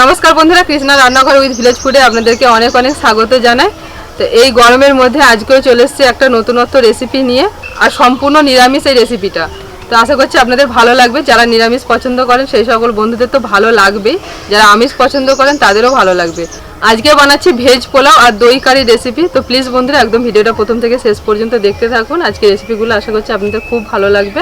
নমস্কার বন্ধুরা, কৃষ্ণা রান্নাঘর উইথ ভিলেজ ফুডে আপনাদেরকে অনেক অনেক স্বাগত জানাই। তো এই গরমের মধ্যে আজকেও চলে এসেছে একটা নতুনত্ব রেসিপি নিয়ে, আর সম্পূর্ণ নিরামিষ এই রেসিপিটা তো আশা করছি আপনাদের ভালো লাগবে, যারা নিরামিষ পছন্দ করেন, সেই সকল বন্ধুদের তো ভালো লাগবেই। যারা আমিষ পছন্দ করেন, তাদেরও ভালো লাগবে। আজকে বানাচ্ছি ভেজ পোলাও আর দই কারি রেসিপি তো প্লিজ বন্ধুরা, একদম ভিডিওটা প্রথম থেকে শেষ পর্যন্ত দেখতে থাকুন। আজকে রেসিপিগুলো আশা করছি আপনাদের খুব ভালো লাগবে।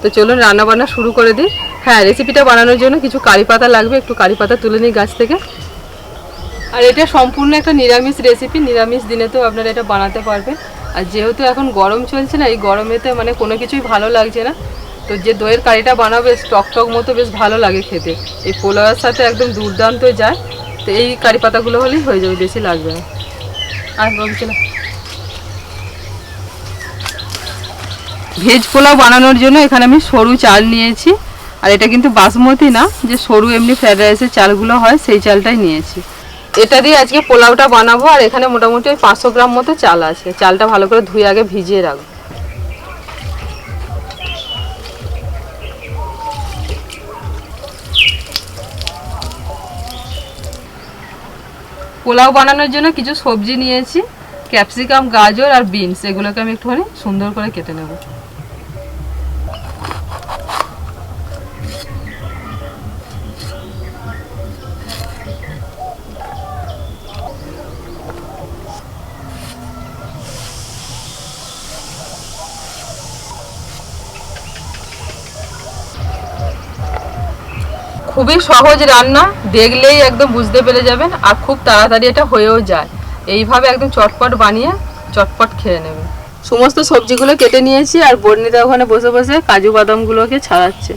তো চলুন রান্না বান্না শুরু করে দিই। হ্যাঁ রেসিপিটা বানানোর জন্য কিছু কারি পাতা লাগবে, একটু কারি পাতা তুলে নিই গাছ থেকে। আর এটা সম্পূর্ণ একটা নিরামিষ রেসিপি নিরামিষ দিনে তো আপনারা এটা বানাতে পারবেন। আর যেহেতু এখন গরম চলছে না, এই গরমেতে মানে কোনো কিছুই ভালো লাগছে না। তো যে দইয়ের কারিটা বানাবো বেশ টক টক মতো বেশ ভালো লাগে খেতে। এই পোলাওয়ের সাথে একদম দুর্দান্ত যায়। তো এই কারি পাতাগুলো হলেই হয়ে যাবে, বেশি লাগবে না। আর বলছি ভেজ পোলাও বানানোর জন্য এখানে আমি সরু চাল নিয়েছি। আর এটা কিন্তু বাসমতি না, যে সরু এমনি ফ্রাইড রাইসের চালগুলো হয়, সেই চালটাই নিয়েছি। এটা দিয়ে আজকে পোলাওটা বানাবো, আর এখানে মোটামুটি ওই পাঁচশো গ্রাম মতো চাল আছে। চালটা ভালো করে ধুয়ে আগে ভিজিয়ে রাখব। পোলাও বানানোর জন্য কিছু সবজি নিয়েছি, ক্যাপসিকাম, গাজর আর বিনস। এগুলোকে আমি একটুখানি সুন্দর করে কেটে নেব। খুবই সহজ রান্না দেখলেই একদম বুঝতে পেরে যাবেন আর খুব তাড়াতাড়ি এটা হয়েও যায়। এইভাবে একদম চটপট বানিয়ে চটপট খেয়ে নেবেন। সমস্ত সবজিগুলো কেটে নিয়েছি আর বর্ণিতা ওখানে বসে বসে কাজু বাদামগুলোকে ছাড়াচ্ছে।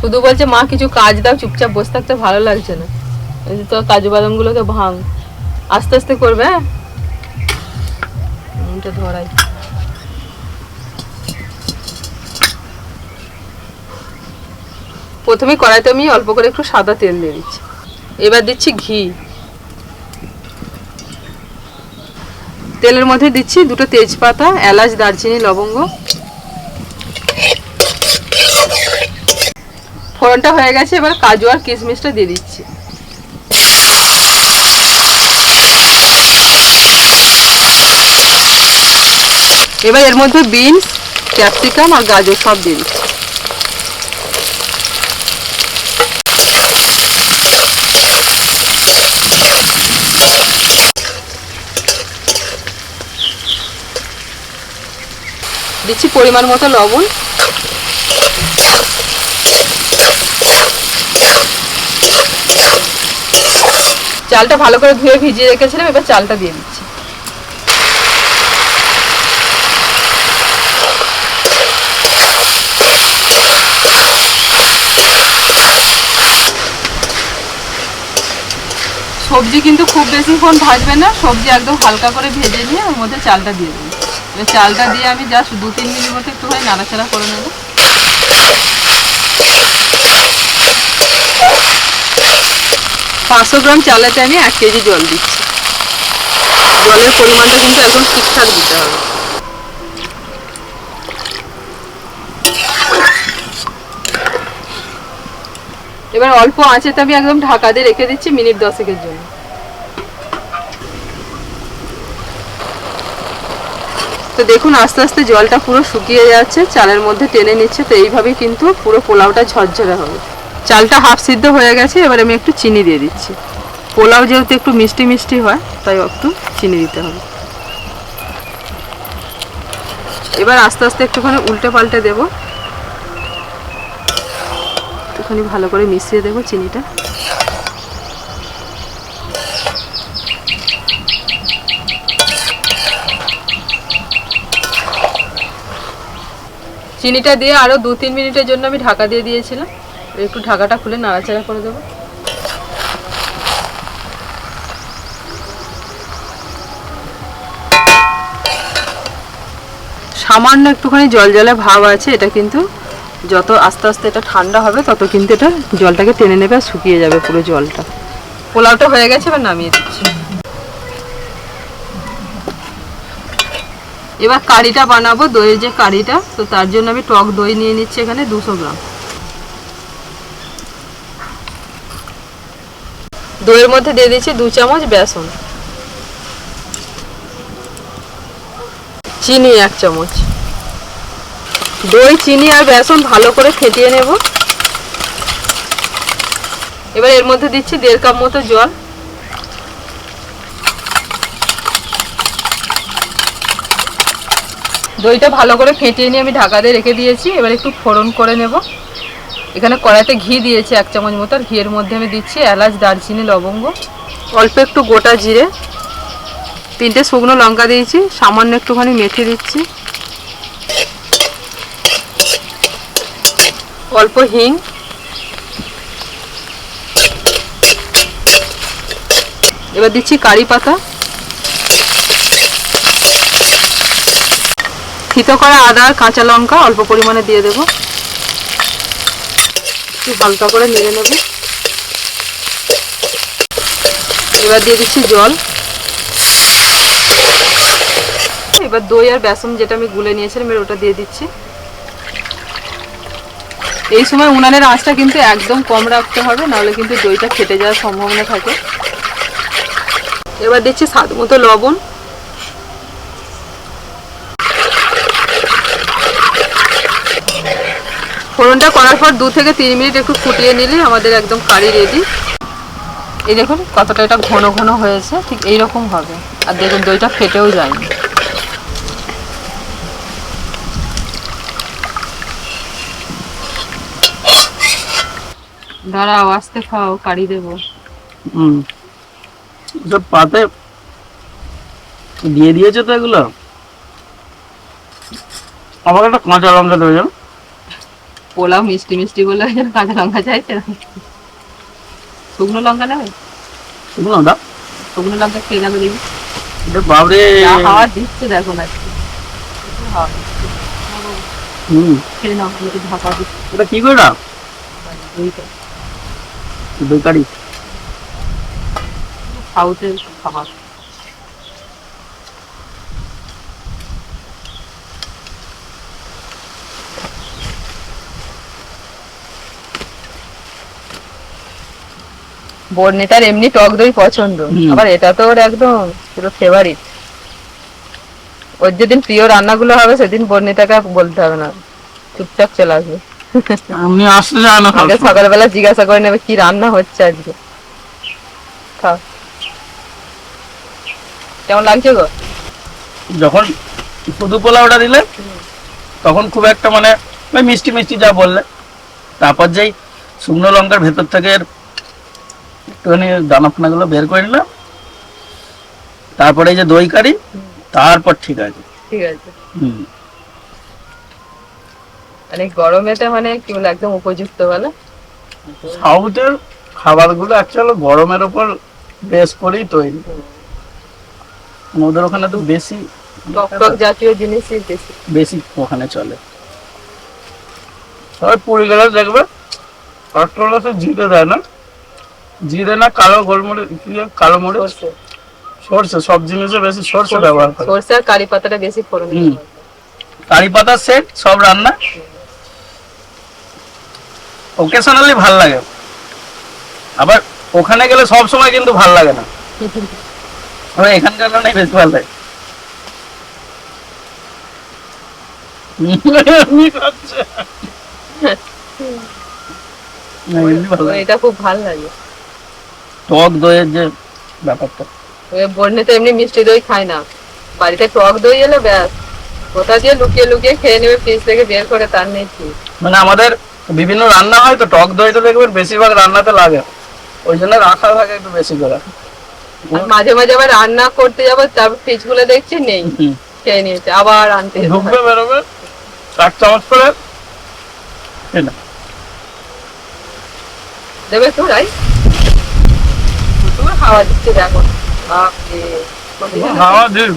শুধু বলছে মা কিছু কাজ দাও চুপচাপ বসে থাকতে ভালো লাগছে না। এই তো কাজু বাদামগুলোকে ভাঙ। আস্তে আস্তে করবে হ্যাঁ? ধরাই। প্রথমে কড়াইতে আমি অল্প করে একটু সাদা তেল দিয়ে দিচ্ছি। এবার দিচ্ছি ঘি। তেলের মধ্যে দিচ্ছি দুটো তেজপাতা, এলাচ, দারচিনি, লবঙ্গ। ফোড়নটা হয়ে গেছে, এবার কাজু আর কিশমিশটা দিয়ে দিচ্ছি। এবার এর মধ্যে বিনস, ক্যাপসিকাম আর গাজর সব দিয়ে দিচ্ছি। দিচ্ছি পরিমাণ মতো লবণ। চালটা ভালো করে ধুয়ে ভিজিয়ে রেখেছিলাম, এবার চালটা দিয়ে দিচ্ছি। সবজি কিন্তু খুব বেশিক্ষণ ভাজবে না, সবজি একদম হালকা করে ভেজে নিয়ে ওর মধ্যে চালটা দিয়ে দেবো এবার চালটা দিয়ে আমি জাস্ট দু তিন মিনিট মতো একটুখানি নাড়াচাড়া করে নেব। পাঁচশো গ্রাম চালাতে আমি এক কেজি জল দিচ্ছি। জলের পরিমাণটা কিন্তু একদম ঠিকঠাক দিতে হবে। এবার অল্প আঁচেতে আমি একদম ঢাকা দিয়ে রেখে দিচ্ছি মিনিট দশেকের জন্য। তো দেখুন, আস্তে আস্তে জলটা পুরো শুকিয়ে যাচ্ছে, চালের মধ্যে টেনে নিচ্ছে, তো এইভাবেই কিন্তু পুরো পোলাওটা ঝরঝরে হবে। চালটা হাফ সিদ্ধ হয়ে গেছে, এবার আমি একটু চিনি দিয়ে দিচ্ছি। পোলাও যেহেতু একটু মিষ্টি মিষ্টি হয়, তাই একটু চিনি দিতে হবে। এবার আস্তে আস্তে একটুখানি উল্টে পাল্টে দেবো। একটুখানি ভালো করে মিশিয়ে দেবো চিনিটা। চিনিটা দিয়ে আরও দু তিন মিনিটের জন্য আমি ঢাকা দিয়ে দিয়েছিলাম। একটু ঢাকাটা খুলে নাড়াচাড়া করে দেবো। সামান্য একটুখানি জল জলে ভাব আছে, এটা কিন্তু যত আস্তে আস্তে এটা ঠান্ডা হবে, তত কিন্তু এটা জলটাকে টেনে নেবে আর শুকিয়ে যাবে পুরো জলটা। পোলাওটা হয়ে গেছে, এবার নামিয়ে দিচ্ছি। এবার কারিটা বানাবো, দইয়ের যে কারিটা, তো তার জন্য আমি টক দই নিয়ে নিচ্ছি এখানে দুশো গ্রাম। দইয়ের মধ্যে দিয়ে দিচ্ছি দু চামচ বেসন। চিনি এক চামচ। দই, চিনি আর বেসন ভালো করে ফেটিয়ে নেব। এবার এর মধ্যে দিচ্ছি দেড় কাপ মতো জল। দইটা ভালো করে ফেটিয়ে নিয়ে আমি ঢাকা দিয়ে রেখে দিয়েছি। এবার একটু ফোড়ন করে নেব। এখানে কড়াইতে ঘি দিয়েছি এক চামচ মতো, আর ঘিয়ের মধ্যে আমি দিচ্ছি এলাচ, দারচিনি, লবঙ্গ। অল্প একটু গোটা জিরে, তিনটে শুকনো লঙ্কা দিয়েছি, সামান্য একটুখানি মেথি দিচ্ছি। অল্প হিং। এবার দিচ্ছি কারি পাতা। থিতো করা আদা আর কাঁচা লঙ্কা অল্প পরিমাণে দিয়ে দেবো। একটু হালকা করে নেড়ে নেব। এবার দিয়ে দিচ্ছি জল। এবার দই আর বেসন যেটা আমি গুলে নিয়েছিলাম, এবার ওটা দিয়ে দিচ্ছি। এই সময় উনানের আঁচটা কিন্তু একদম কম রাখতে হবে, নাহলে কিন্তু দইটা ফেটে যাওয়ার সম্ভাবনা থাকে। এবার দিচ্ছি স্বাদ মতো লবণ। ফোড়নটা করার পর দু থেকে তিন মিনিট একটু ফুটিয়ে নিলে আমাদের একদম কারি রেডি। এই দেখুন কতটা এটা ঘন ঘন হয়েছে, ঠিক এই রকম হবে। আর দেখুন দইটা ফেটেও যায়নি। দাঁড়াও, আস্তে খাও, কারি দেবো। হুম। সব পাতে দিয়ে দিয়েছে তো এগুলো? আমাকে একটা কাঁচা লঙ্কা দেবে জানো? পোলাও মিষ্টি মিষ্টি বলে যেন কাঁচা লঙ্কা চাইছে। শুকনো লঙ্কা নেবে? শুকনো লঙ্কা? শুকনো লঙ্কা খেয়ে নেবে দেখবি বাবরে হাওয়া দিচ্ছে দেখো না। হুম। খেয়ে নাও ঢাকা দিচ্ছি। কি করে না। দই কারি। সাউথের খাবার। বর্ণিতার এমনি টক দই পছন্দ। আবার এটা তো ওর একদম পুরো ফেভারিট ওর যেদিন প্রিয় রান্নাগুলো হবে সেদিন বর্ণিতাকে বলতে হবে না। চুপচাপ চলে আসবে। আমি আসতে চাই না আগে সকালবেলা জিজ্ঞাসা করে নেবে কি রান্না হচ্ছে আজকে। খাও কেমন লাগছে গো? যখন শুধু পোলাওটা দিলে তখন খুব একটা মানে মিষ্টি মিষ্টি যা বললে। তারপর যেই শুকনো লঙ্কার ভেতর থেকে একটুখানি দানা ফানাগুলো বের করে নিলাম। তারপরে এই যে দই কারি তারপর ঠিক আছে। ঠিক আছে। হুম। মানে গরমেতে মানে কি বলে একদম উপযুক্ত বলে? সাউথের খাবারগুলো অ্যাকচুয়ালি গরমের ওপর বেশ করেই তৈরি। ওদের ওখানে তো বেশি টক জাতীয় জিনিসই বেশি। বেশি ওখানে চলে। সবাই পুরী গেলে দেখবে কাঁচকলাতে জিরে দেয় না। জিরে না কালো গোলমরিচ কালো মরিচ? সর্ষে। সব জিনিসে বেশি সরষে ব্যবহার করে। সর্ষে আর কারি পাতাটা বেশি ফোড়ন। কারি পাতার সেট সব রান্না? ওকেশনালি ভালো লাগে। আবার ওখানে গেলে সব সময় কিন্তু ভালো লাগে না। আবার এখানকার রান্নাই বেশি ভালো লাগে। এটা খুব ভালো লাগে। টক দইয়ের যে ব্যাপারটা। ওই বর্ণিতে এমনি মিষ্টি দই খায় না। বাড়িতে টক দই এলে ব্যাস। কোথা দিয়ে লুকিয়ে লুকিয়ে খেয়ে নেবে ফ্রিজ থেকে বের করে তার নেই মানে আমাদের বিভিন্ন রান্না হয় তো টক দই তো দেখবেন বেশিরভাগ রান্নাতে লাগে। ওই জন্য রাখা থাকে একটু বেশি করে। মাঝে মাঝে আবার রান্না করতে যাব তারপর ফ্রিজগুলো দেখছি নেই। খেয়ে নিয়েছে আবার আনতে ঢুকবে বেরোবে এক চামচ করে। দেবে তো রাই তোমার হাওয়া দিচ্ছে দেখো। হাওয়া দিস।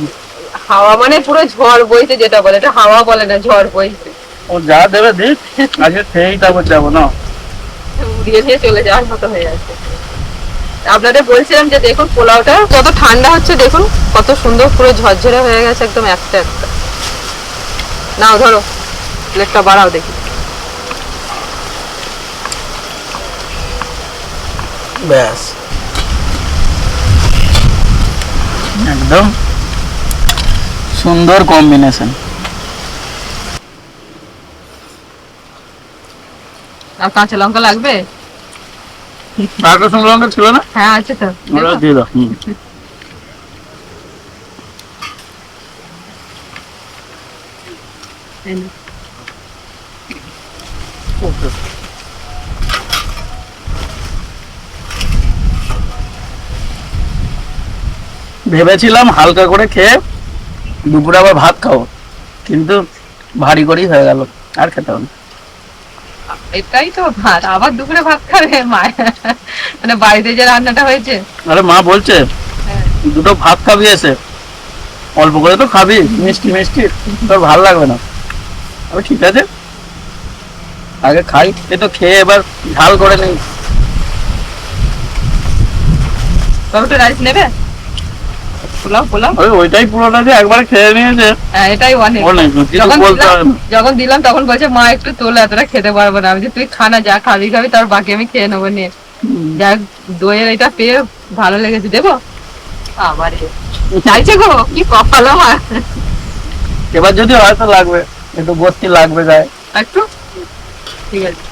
হাওয়া মানে পুরো ঝড় বইছে যেটা বলে এটা হাওয়া বলে না ঝড় বইছে। ও যা দেবে দিস আজকে খেয়েই তারপর যাব না উড়িয়ে নিয়ে চলে যাওয়ার মতো হয়ে যাচ্ছে আপনাদের বলছিলাম যে দেখুন পোলাওটা কত ঠান্ডা হচ্ছে দেখুন কত সুন্দর পুরো ঝরঝরে হয়ে গেছে একদম একটা একটা। নাও ধরো প্লেটটা বাড়াও দেখি। ব্যাস। একদম সুন্দর কম্বিনেশন আর কাঁচা লঙ্কা লাগবে? আর লঙ্কা ছিল না? হ্যাঁ আছে তো। ওটা দেখো। দিয়ে দাও হুম। এই নাও। ভেবেছিলাম হালকা করে খেয়ে দুপুরে আবার ভাত খাব কিন্তু ভারী করেই হয়ে গেল আর খেতে হবে। এটাই তো ভাত আবার দুপুরে ভাত খাবে? মা মানে বাড়িতে যে রান্নাটা হয়েছে? আরে মা বলছে হ্যাঁ। দুটো ভাত খাবি এসে অল্প করে তো খাবি মিষ্টি মিষ্টি তোর ভালো লাগবে না। আমি ঠিক আছে আগে খাই এ তো খেয়ে এবার ঝাল করে নেই। তবে তো রাইস নেবে? পোলাও পোলাও? ওইটাই পুরোটা যে একবারে খেয়ে নিয়েছে। হ্যাঁ এটাই অনেক। যখন দিলাম যখন দিলাম তখন বলছে মা একটু তোলা এতটা খেতে পারব না। আমি যে তুই খানা যা খাবি খাবি তার বাকি আমি খেয়ে নেব নিয়ে। যাক দইয়ের এটা পেয়ে ভালো লেগেছে দেবো? আবার চাইছে গো কি কপাল আমার। এবার যদি হয়তো লাগবে একটু ভর্তি লাগবে গায়ে একটু? ঠিক আছে।